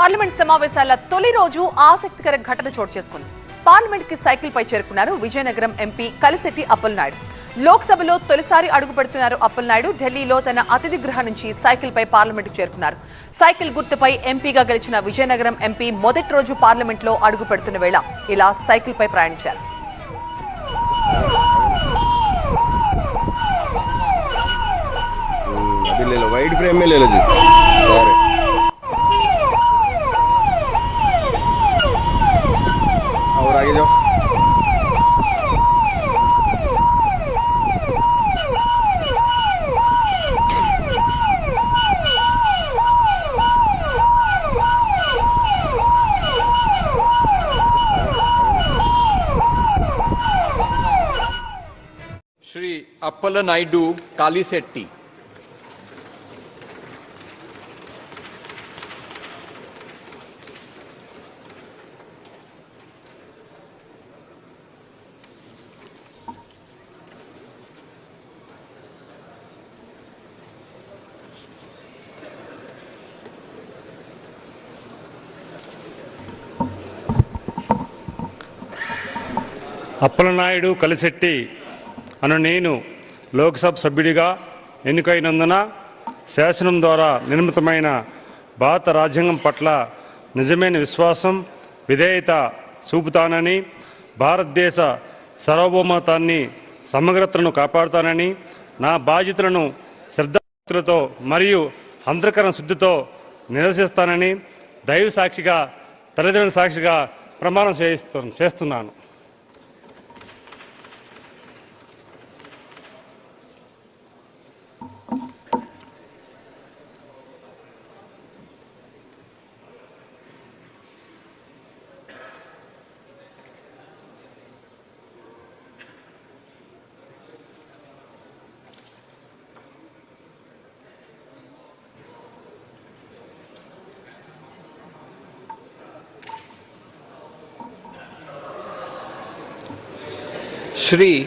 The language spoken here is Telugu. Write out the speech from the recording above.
పార్లమెంట్ సమావేశాల తొలి రోజు ఆసక్తికర ఘటన చోటు చేసుకుంది. పార్లమెంట్కి సైకిల్ పై చేరుకున్నారు విజయనగరం ఎంపీ కలిశెట్టి అప్పలనాయుడు. లోక్సభలో తొలిసారి అడుగు పెడుతున్నారు అప్పలనాయుడు. ఢిల్లీలో తన అతిథి గృహ నుంచి సైకిల్ పై పార్లమెంట్ చేరుకున్నారు. సైకిల్ గుర్తుపై ఎంపీగా గెలిచిన విజయనగరం ఎంపీ మొదటి రోజు పార్లమెంట్లో అడుగు పెడుతున్న వేళ ఇలా సైకిల్ పై ప్రయాణించారు. వైట్ ఫ్రేమ్ లేదు సరే. శ్రీ అప్పల నాయుడు కాళీశెట్టి. అప్పలనాయుడు కలిసెట్టి అను నేను లోక్సభ సభ్యుడిగా ఎన్నికైనందున శాసనం ద్వారా నిర్మితమైన భారత రాజ్యాంగం పట్ల నిజమైన విశ్వాసం విధేయత చూపుతానని భారతదేశ సార్వభౌమతాన్ని సమగ్రతను కాపాడుతానని నా బాధ్యతలను శ్రద్ధాతో మరియు అంతర్కరణ శుద్ధితో నిరసిస్తానని దైవ సాక్షిగా తల్లిదండ్రుల సాక్షిగా ప్రమాణం చేయిస్తు చేస్తున్నాను. श्री